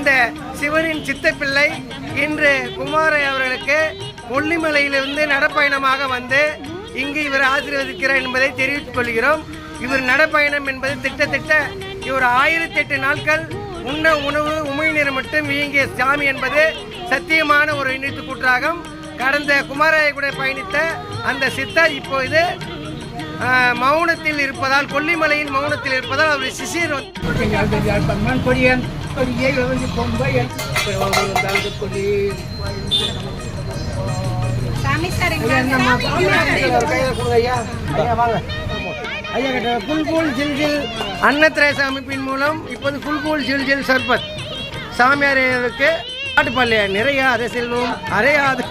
சிவனின் சித்தப்பிள்ளை இன்று குமாரை அவர்களுக்கு கொல்லிமலையிலிருந்து நடப்பயணமாக வந்து இங்கு இவர் ஆசீர்வதிக்கிறார் என்பதை தெரிவித்துக் கொள்கிறோம். இவர் நடப்பயணம் என்பது திட்டத்திட்ட இவர் ஆயிரத்தி எட்டு நாட்கள் உண்ண உணவு உமிழ்நீர் மட்டும் இயங்கிய சாமி என்பது சத்தியமான ஒரு இணைத்து கூற்றாகும். கடந்த குமாராய கூட பயணித்த அந்த சித்தர் இப்போது மௌனத்தில் இருப்பதால் கொல்லிமலையில் மௌனத்தில் இருப்பதால் அவர் சிசிர் புல்கூல் ஜில்ஜில் அன்னத்திரேச அமைப்பின் மூலம் இப்போது புல்கூல் ஜில்ஜில் சர்பத். சாமியாருக்கு காட்டுப்பள்ளிய நிறைய அதை செல்வம் அறையாது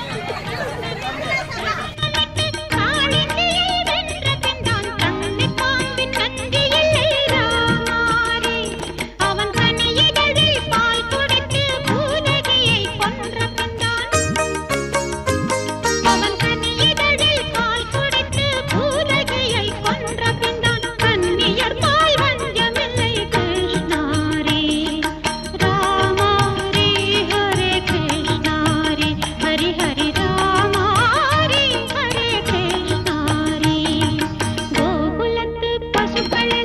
கண்கள்